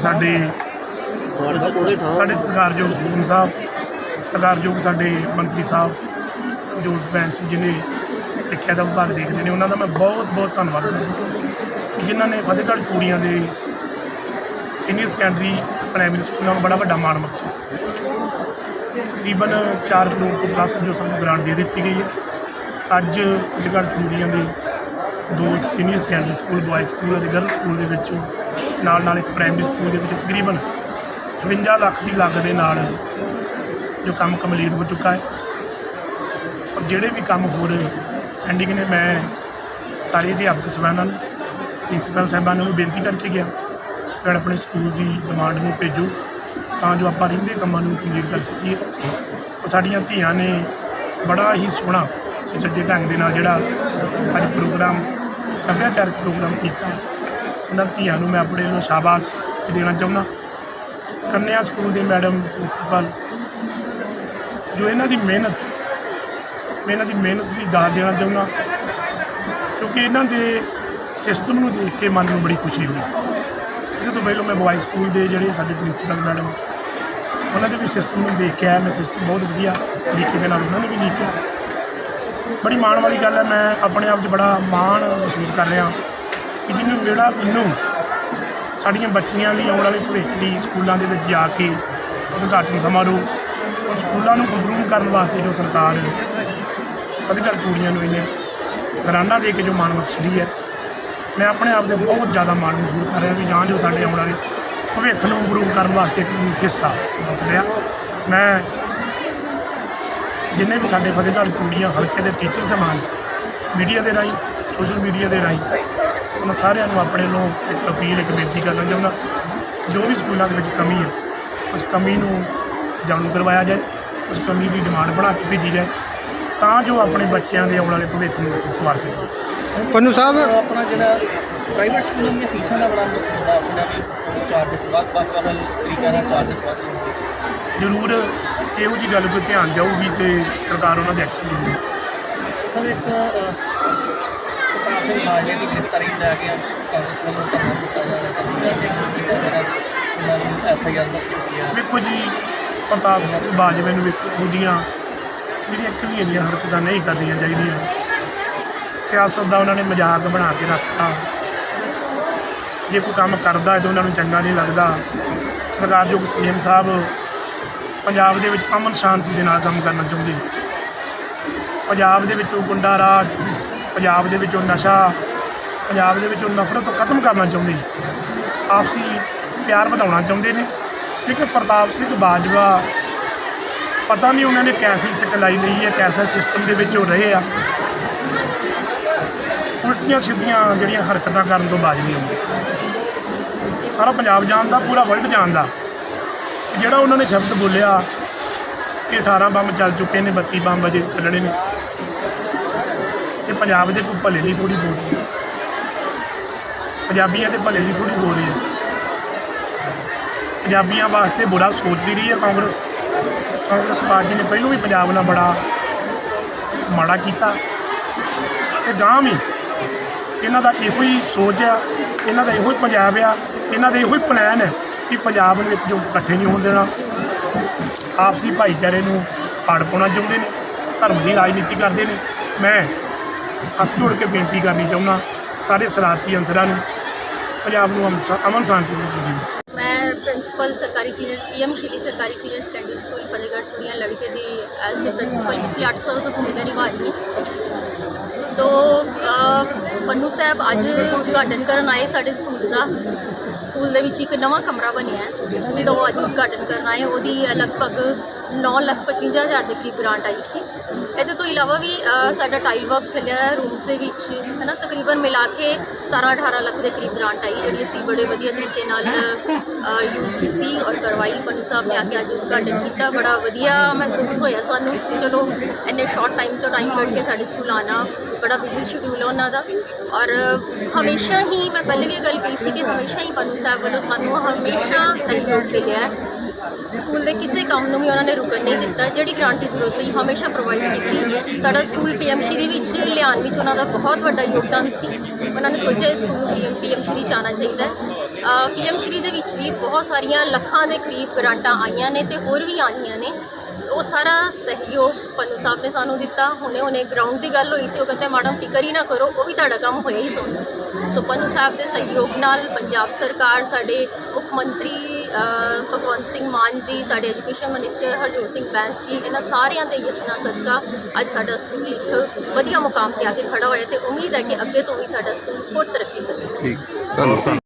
ਸਾਡੇ ਸਾਡੇ ਸਤਿਕਾਰਯੋਗ ਸੀਐਮ ਸਾਹਿਬ, ਸਤਿਕਾਰਯੋਗ ਸਾਡੇ ਮੰਤਰੀ ਸਾਹਿਬ ਜੋ ਬੈਂਸ ਜਿਹਨੇ ਸਿੱਖਿਆ ਦਾ ਵਿਭਾਗ ਦੇਖਦੇ ਨੇ, ਉਹਨਾਂ ਦਾ ਮੈਂ ਬਹੁਤ ਬਹੁਤ ਧੰਨਵਾਦ ਕਰਦਾ ਜਿਨ੍ਹਾਂ ਨੇ ਫਤਿਹਗੜ੍ਹ ਕੁੜੀਆਂ ਦੇ ਸੀਨੀਅਰ ਸੈਕੰਡਰੀ ਪ੍ਰਾਇਮਰੀ ਸਕੂਲਾਂ ਨੂੰ ਬੜਾ ਵੱਡਾ ਮਾਣ ਬਖਸ਼ਿਆ। ਤਕਰੀਬਨ 4 ਕਰੋੜ ਤੋਂ ਪਲੱਸ ਜੋ ਸਾਨੂੰ ਗ੍ਰਾਂਟ ਦੇ ਦਿੱਤੀ ਗਈ ਹੈ। ਅੱਜ ਫਤਿਹਗੜ੍ਹ ਕੁੜੀਆਂ ਦੇ ਦੋ senior secondary school boys school ਅਤੇ ਗਰਲ ਸਕੂਲ ਦੇ ਵਿੱਚ ਨਾਲ ਨਾਲ ਇੱਕ ਪ੍ਰਾਇਮਰੀ ਸਕੂਲ ਦੇ ਵਿੱਚ ਤਕਰੀਬਨ 52 ਲੱਖ ਦੀ ਲੱਗ ਦੇ ਨਾਲ ਜੋ ਕੰਮ ਕੰਪਲੀਟ ਹੋ ਚੁੱਕਾ ਹੈ। ਔਰ ਜਿਹੜੇ ਵੀ ਕੰਮ ਹੋ ਰਹੇ ਐਂਡਿੰਗ ਨੇ ਮੈਂ ਸਾਰੇ ਅਧਿਆਪਕ ਸਭਾਨਾਂ ਨੂੰ, ਪ੍ਰਿੰਸੀਪਲ ਸਾਹਿਬਾਨ ਨੂੰ ਬੇਨਤੀ ਕਰਕੇ ਗਿਆ ਕਿ ਆਪਣੇ ਸਕੂਲ ਦੀ ਡਿਮਾਂਡ ਨੂੰ ਭੇਜੋ, ਤਾਂ ਜੋ ਆਪਾਂ ਰਹਿੰਦੇ ਕੰਮਾਂ ਨੂੰ ਕੰਪਲੀਟ ਕਰ ਸਕੀਏ। ਔਰ ਸਾਡੀਆਂ ਧੀਆਂ ਨੇ ਬੜਾ ਹੀ ਸੋਹਣਾ ਸੁਚੱਜੇ ਢੰਗ ਦੇ ਨਾਲ ਜਿਹੜਾ ਅੱਜ ਪ੍ਰੋਗਰਾਮ ਸੱਭਿਆਚਾਰਕ ਪ੍ਰੋਗਰਾਮ ਕੀਤਾ। ਉਹਨਾਂ ਧੀਆਂ ਨੂੰ ਮੈਂ ਆਪਣੇ ਵੱਲੋਂ ਸ਼ਾਬਾਸ਼ ਦੇਣਾ ਚਾਹੁੰਦਾ। ਕੰਨਿਆ ਸਕੂਲ ਦੇ ਮੈਡਮ, ਪ੍ਰਿੰਸੀਪਲ, ਜੋ ਇਹਨਾਂ ਦੀ ਮਿਹਨਤ ਮੈਂ ਇਹਨਾਂ ਦੀ ਮਿਹਨਤ ਦੀ ਦਾਤ ਦੇਣਾ ਚਾਹੁੰਦਾ। ਕਿਉਂਕਿ ਇਹਨਾਂ ਦੇ ਸਿਸਟਮ ਨੂੰ ਦੇਖ ਕੇ ਮਨ ਨੂੰ ਬੜੀ ਖੁਸ਼ੀ ਹੋਈ। ਇਹਦੇ ਤੋਂ ਪਹਿਲਾਂ ਮੈਂ ਬॉयਜ਼ ਸਕੂਲ ਦੇ ਜਿਹੜੇ ਸਾਡੇ ਪ੍ਰਿੰਸੀਪਲ ਮੈਡਮ, ਉਹਨਾਂ ਦੇ ਵੀ ਸਿਸਟਮ ਨੂੰ ਦੇਖ ਕੇ ਆਇਆ। ਮੈਂ ਸਿਸਟਮ ਬਹੁਤ ਵਧੀਆ ਤਰੀਕੇ ਦੇ ਨਾਲ ਉਹਨਾਂ ਨੇ ਵੀ ਲਿਖਿਆ ਬੜੀ ਮਾਣ ਵਾਲੀ ਗੱਲ ਹੈ, ਮੈਂ ਆਪਣੇ ਆਪ 'ਚ ਬੜਾ ਮਾਣ ਮਹਿਸੂਸ ਕਰ ਰਿਹਾ। ਕਿ ਜਿਹਨੂੰ ਜਿਹੜਾ ਮੈਨੂੰ ਸਾਡੀਆਂ ਬੱਚੀਆਂ ਲਈ ਆਉਣ ਵਾਲੇ ਭਵਿੱਖ ਲਈ ਸਕੂਲਾਂ ਦੇ ਵਿੱਚ ਜਾ ਕੇ ਉਦਘਾਟਨ ਸਮਾਰੋਹ ਔਰ ਸਕੂਲਾਂ ਨੂੰ ਇੰਪਰੂਵ ਕਰਨ ਵਾਸਤੇ ਜੋ ਸਰਕਾਰ ਫਤਿਹਗੜ੍ਹ ਕੁੜੀਆਂ ਨੂੰ ਇਹਨੇ ਗਰਾਂਡਾ ਦੇ ਕੇ ਜੋ ਮਾਣ ਬਖਸ਼ੀ ਹੈ, ਮੈਂ ਆਪਣੇ ਆਪ ਦੇ ਬਹੁਤ ਜ਼ਿਆਦਾ ਮਾਣ ਮਹਿਸੂਸ ਕਰ ਰਿਹਾ ਵੀ ਜਾਂ ਜੋ ਸਾਡੇ ਆਉਣ ਵਾਲੇ ਭਵਿੱਖ ਨੂੰ ਇੰਪਰੂਵ ਕਰਨ ਵਾਸਤੇ ਇੱਕ ਹਿੱਸਾ ਰਿਹਾ। ਮੈਂ ਜਿੰਨੇ ਵੀ ਸਾਡੇ ਫਤਿਹਗੜ੍ਹ ਕੁੜੀਆਂ, ਹਲਕੇ ਦੇ ਟੀਚਰ ਸਮਾਨ ਮੀਡੀਆ ਦੇ ਰਾਹੀਂ ਸੋਸ਼ਲ ਮੀਡੀਆ ਦੇ ਰਾਹੀਂ ਉਹਨਾਂ ਸਾਰਿਆਂ ਨੂੰ ਆਪਣੇ ਨੂੰ ਇੱਕ ਅਪੀਲ ਇੱਕ ਬੇਨਤੀ ਕਰਨਾ ਚਾਹੁੰਦਾ। ਜੋ ਵੀ ਸਕੂਲਾਂ ਦੇ ਵਿੱਚ ਕਮੀ ਹੈ ਉਸ ਕਮੀ ਨੂੰ ਜਾਣੂ ਕਰਵਾਇਆ ਜਾਏ ਉਸ ਕਮੀ ਦੀ ਡਿਮਾਂਡ ਬਣਾ ਕੇ ਭੇਜੀ ਜਾਏ ਤਾਂ ਜੋ ਆਪਣੇ ਬੱਚਿਆਂ ਦੇ ਆਉਣ ਵਾਲੇ ਭਵਿੱਖ ਨੂੰ ਅਸੀਂ ਸਵਾਰ ਸਕੀਏ। ਪੰਨੂ ਸਾਹਿਬ? ਆਪਣਾ ਜਿਹੜਾ ਪ੍ਰਾਈਵੇਟ ਸਕੂਲਾਂ ਦੀਆਂ ਫੀਸਾਂ ਦਾ ਬੜਾ ਮੁੱਦਾ ਆਪਣਾ ਵੀ ਚਾਰਜਸ ਵੱਖ-ਵੱਖ ਤਰੀਕਿਆਂ ਨਾਲ ਚਾਰਜਸ ਵੱਧ ਜ਼ਰੂਰ ਇਹੋ ਜੀ ਗੱਲ 'ਤੇ ਧਿਆਨ ਜਾਊਗੀ ਤੇ ਸਰਕਾਰ ਉਹਨਾਂ ਦੇ ਐਕਸ਼ਨ ਲਊਗੀ। ਇੱਕ ਸਿੰਘ ਮਾਜੇ ਦੀ ਗ੍ਰਿਫਤਾਰੀ ਨੂੰ ਲੈ ਕੇ ਕਾਂਗਰਸ ਵੱਲੋਂ ਧਰਨਾ ਦਿੱਤਾ ਜਾ ਰਿਹਾ ਹੈ ਕਦੀ ਜਿਹੜਾ ਉਹਨਾਂ ਨੂੰ ਐਫ ਆਈ ਆਰ ਦਰਜ ਕੀਤੀ ਹੈ ਵੇਖੋ ਜੀ, ਪ੍ਰਤਾਪ ਸਿੰਘ ਬਾਜਵੇ ਨੂੰ ਵੇਖੋ ਉਹਦੀਆਂ ਜਿਹੜੀਆਂ ਕਲੀਆਂ ਦੀਆਂ ਹਰਕਤਾਂ ਨਹੀਂ ਕਰਨੀਆਂ ਚਾਹੀਦੀਆਂ। ਸਿਆਸਤ ਦਾ ਉਹਨਾਂ ਨੇ ਮਜ਼ਾਕ ਬਣਾ ਕੇ ਰੱਖਤਾ। ਜੇ ਕੋਈ ਕੰਮ ਕਰਦਾ ਹੈ ਤਾਂ ਉਹਨਾਂ ਨੂੰ ਚੰਗਾ ਨਹੀਂ ਲੱਗਦਾ। ਸਰਕਾਰਯੋਗ ਸੀਐਮ ਸਾਹਿਬ ਪੰਜਾਬ ਦੇ ਵਿੱਚ ਅਮਨ ਸ਼ਾਂਤੀ ਦੇ ਨਾਲ ਕੰਮ ਕਰਨਾ ਚਾਹੁੰਦੇ ਪੰਜਾਬ ਦੇ ਵਿੱਚੋਂ ਗੁੰਡਾ ਰਾਜ ਪੰਜਾਬ ਦੇ ਵਿੱਚੋਂ ਨਸ਼ਾ, ਪੰਜਾਬ ਦੇ ਵਿੱਚੋਂ ਨਫ਼ਰਤ ਖਤਮ ਕਰਨਾ ਚਾਹੁੰਦੇ ਨੇ। ਆਪਸੀ ਪਿਆਰ ਵਧਾਉਣਾ ਚਾਹੁੰਦੇ ਨੇ। ਕਿਉਂਕਿ ਪ੍ਰਤਾਪ ਸਿੰਘ ਬਾਜਵਾ, ਪਤਾ ਨਹੀਂ ਉਹਨਾਂ ਨੇ ਕੈਸੀ ਸਿਖਲਾਈ ਲਈ ਹੈ, ਕੈਸਾ ਸਿਸਟਮ ਦੇ ਵਿੱਚ ਉਹ ਰਹੇ ਆ। ਉਲਟੀਆਂ ਸਿੱਧੀਆਂ ਜਿਹੜੀਆਂ ਹਰਕਤਾਂ ਕਰਨ ਤੋਂ ਬਾਜ ਨਹੀਂ ਆਉਂਦੇ। ਸਾਰਾ ਪੰਜਾਬ ਜਾਣਦਾ, ਪੂਰਾ ਵਰਲਡ ਜਾਣਦਾ। ਜਿਹੜਾ ਉਹਨਾਂ ਨੇ ਸ਼ਬਦ ਬੋਲਿਆ ਕਿ 18 ਬੰਬ ਚੱਲ ਚੁੱਕੇ ਨੇ 32 ਬੰਬ ਅਜੇ ਚੱਲਣੇ ਨੇ। ਇਹ ਪੰਜਾਬ ਦੇ ਕੋਈ ਭਲੇ ਲਈ ਥੋੜੀ ਬੋਲ ਹੈ। ਪੰਜਾਬੀਆਂ ਦੇ ਭਲੇ ਲਈ ਥੋੜੀ ਬੋਲ ਰਹੀ ਹੈ। ਪੰਜਾਬੀਆਂ ਵਾਸਤੇ ਬੁਰਾ ਸੋਚਦੀ ਰਹੀ ਹੈ ਕਾਂਗਰਸ। ਕਾਂਗਰਸ ਪਾਰਟੀ ਨੇ ਪਹਿਲਾਂ ਵੀ ਪੰਜਾਬ ਨਾਲ ਬੜਾ ਮਾੜਾ ਕੀਤਾ। ਤੇ ਗਾਂ ਵੀ ਇਹਨਾਂ ਦਾ ਇਹੋ ਹੀ ਸੋਚ ਆ, ਇਹਨਾਂ ਦਾ ਇਹੋ ਹੀ ਪੰਜਾਬ ਆ, ਇਹਨਾਂ ਦਾ ਇਹੋ ਹੀ ਪਲਾਨ ਹੈ ਕਿ ਪੰਜਾਬ ਨੂੰ ਇੱਕ ਜੋ ਇਕੱਠੇ ਨਹੀਂ ਹੋਣ ਦੇਣਾ। ਆਪਸੀ ਭਾਈਚਾਰੇ ਨੂੰ ਪਾੜ ਪਾਉਣਾ ਚਾਹੁੰਦੇ ਨੇ, ਧਰਮ ਦੀ ਰਾਜਨੀਤੀ ਕਰਦੇ ਨੇ। ਮੈਂ ਹੱਥ ਜੋੜ ਕੇ ਬੇਨਤੀ ਕਰਨੀ ਚਾਹੁੰਦਾ। ਸਾਰੇ ਸਰਾਰਤੀ ਅੰਸਰਾਂ ਨੂੰ, ਪੰਜਾਬ ਨੂੰ ਅਮਨ ਸ਼ਾਂਤੀ ਦੀ। ਮੈਂ ਪ੍ਰਿੰਸੀਪਲ ਸਰਕਾਰੀ ਸੀਨੀਅਰ ਪੀਐਮ ਸ਼੍ਰੀ ਸਰਕਾਰੀ senior secondary school Fatehgarh Churian ਲੜਕੇ ਦੀ ਐਜ਼ ਏ ਪ੍ਰਿੰਸੀਪਲ ਪਿਛਲੇ 8 ਸਾਲ ਤੋਂ ਭੂਮਿਕਾ ਨਿਭਾ ਰਹੀ ਹਾਂ। ਤੋ ਪੰਨੂ ਸਾਹਿਬ ਅੱਜ ਉਦਘਾਟਨ ਕਰਨ ਆਏ ਸਾਡੇ ਸਕੂਲ ਦਾ। ਸਕੂਲ ਦੇ ਵਿੱਚ ਇੱਕ ਨਵਾਂ ਕਮਰਾ ਬਣਿਆ ਹੈ ਜਿਹਦਾ ਉਹ ਅੱਜ ਉਦਘਾਟਨ ਕਰਨ ਆਏ ਉਹਦੀ ਲਗਭਗ 9 ਲੱਖ 55 ਹਜ਼ਾਰ ਦੇ ਕਰੀਬ ਗ੍ਰਾਂਟ ਆਈ ਸੀ। ਇਹਦੇ ਤੋਂ ਇਲਾਵਾ ਵੀ ਸਾਡਾ ਟਾਈਲ ਵਰਕ ਚੱਲਿਆ ਹੈ ਰੂਮਸ ਦੇ ਵਿੱਚ ਹੈ ਨਾ ਤਕਰੀਬਨ ਮਿਲਾ ਕੇ 17 18 ਲੱਖ ਦੇ ਕਰੀਬ ਗ੍ਰਾਂਟ ਆਈ, ਜਿਹੜੀ ਅਸੀਂ ਬੜੇ ਵਧੀਆ ਤਰੀਕੇ ਨਾਲ ਯੂਜ਼ ਕੀਤੀ ਔਰ ਕਰਵਾਈ। ਪੰਨੂ ਸਾਹਿਬ ਨੇ ਆ ਕੇ ਅੱਜ ਉਦਘਾਟਨ ਕੀਤਾ, ਬੜਾ ਵਧੀਆ ਮਹਿਸੂਸ ਹੋਇਆ ਸਾਨੂੰ ਕਿ ਚਲੋ, ਇੰਨੇ ਸ਼ਾਰਟ ਟਾਈਮ 'ਚੋਂ ਟਾਈਮ ਕੱਢ ਕੇ ਸਾਡੇ ਸਕੂਲ ਆਣਾ ਬੜਾ ਬਿਜ਼ੀ ਸ਼ਡਿਊਲ ਹੈ ਉਹਨਾਂ ਦਾ। ਔਰ ਹਮੇਸ਼ਾ ਹੀ ਮੈਂ ਪਹਿਲੇ ਵੀ ਇਹ ਗੱਲ ਕਹੀ ਸੀ ਕਿ ਹਮੇਸ਼ਾ ਹੀ ਪੰਨੂ ਸਾਹਿਬ ਵੱਲੋਂ ਸਾਨੂੰ ਹਮੇਸ਼ਾ ਸਹਿਯੋਗ ਮਿਲਿਆ ਹੈ। ਸਕੂਲ ਦੇ ਕਿਸੇ ਕੰਮ ਨੂੰ ਵੀ ਉਹਨਾਂ ਨੇ ਰੁਕਣ ਨਹੀਂ ਦਿੱਤਾ, ਜਿਹੜੀ ਗ੍ਰਾਂਟ ਦੀ ਜ਼ਰੂਰਤ ਪਈ, ਹਮੇਸ਼ਾ ਪ੍ਰੋਵਾਈਡ ਕੀਤੀ। ਸਾਡਾ ਸਕੂਲ ਪੀਐਮ ਸ਼੍ਰੀ ਵਿੱਚ ਲਿਆਉਣ ਵਿੱਚ ਉਹਨਾਂ ਦਾ ਬਹੁਤ ਵੱਡਾ ਯੋਗਦਾਨ ਸੀ। ਉਹਨਾਂ ਨੇ ਸੋਚਿਆ ਇਸ ਸਕੂਲ ਨੂੰ ਪੀਐਮ ਪੀਐਮ ਸ਼੍ਰੀ 'ਚ ਆਉਣਾ ਚਾਹੀਦਾ ਹੈ। ਪੀਐਮ ਸ਼੍ਰੀ ਦੇ ਵਿੱਚ ਵੀ ਬਹੁਤ ਸਾਰੀਆਂ ਲੱਖਾਂ ਦੇ ਕਰੀਬ ਗ੍ਰਾਂਟਾਂ ਆਈਆਂ ਨੇ ਤੇ ਹੋਰ ਵੀ ਆਈਆਂ ਨੇ। ਉਹ ਸਾਰਾ ਸਹਿਯੋਗ ਪੰਨੂ ਸਾਹਿਬ ਨੇ ਸਾਨੂੰ ਦਿੱਤਾ, ਹੁਣੇ ਹੁਣੇ ਗਰਾਊਂਡ ਦੀ ਗੱਲ ਹੋਈ ਸੀ, ਉਹ ਕਹਿੰਦੇ ਮੈਡਮ ਫਿਕਰ ਹੀ ਨਾ ਕਰੋ, ਉਹ ਵੀ ਤੁਹਾਡਾ ਕੰਮ ਹੋਇਆ ਹੀ ਸੋਣਾ ਸੋ ਪੰਨੂ ਸਾਹਿਬ ਦੇ ਸਹਿਯੋਗ ਨਾਲ ਪੰਜਾਬ ਸਰਕਾਰ, ਸਾਡੇ ਮੁੱਖ ਮੰਤਰੀ ਭਗਵੰਤ ਸਿੰਘ ਮਾਨ ਜੀ, ਸਾਡੇ ਐਜੂਕੇਸ਼ਨ ਮਿਨਿਸਟਰ ਹਰਜੋਤ ਸਿੰਘ ਬੈਂਸ ਜੀ, ਇਹਨਾਂ ਸਾਰਿਆਂ ਦੇ ਯਤਨਾਂ ਸਦਕਾ ਅੱਜ ਸਾਡਾ ਸਕੂਲ ਇੱਕ ਵਧੀਆ ਮੁਕਾਮ ਤੇ ਆ ਕੇ ਖੜਾ ਹੋਇਆ ਤੇ ਉਮੀਦ ਹੈ ਕਿ ਅੱਗੇ ਤੋਂ ਵੀ ਸਾਡਾ ਸਕੂਲ ਹੋਰ ਤਰੱਕੀ ਕਰੇ ਠੀਕ, ਧੰਨਵਾਦ।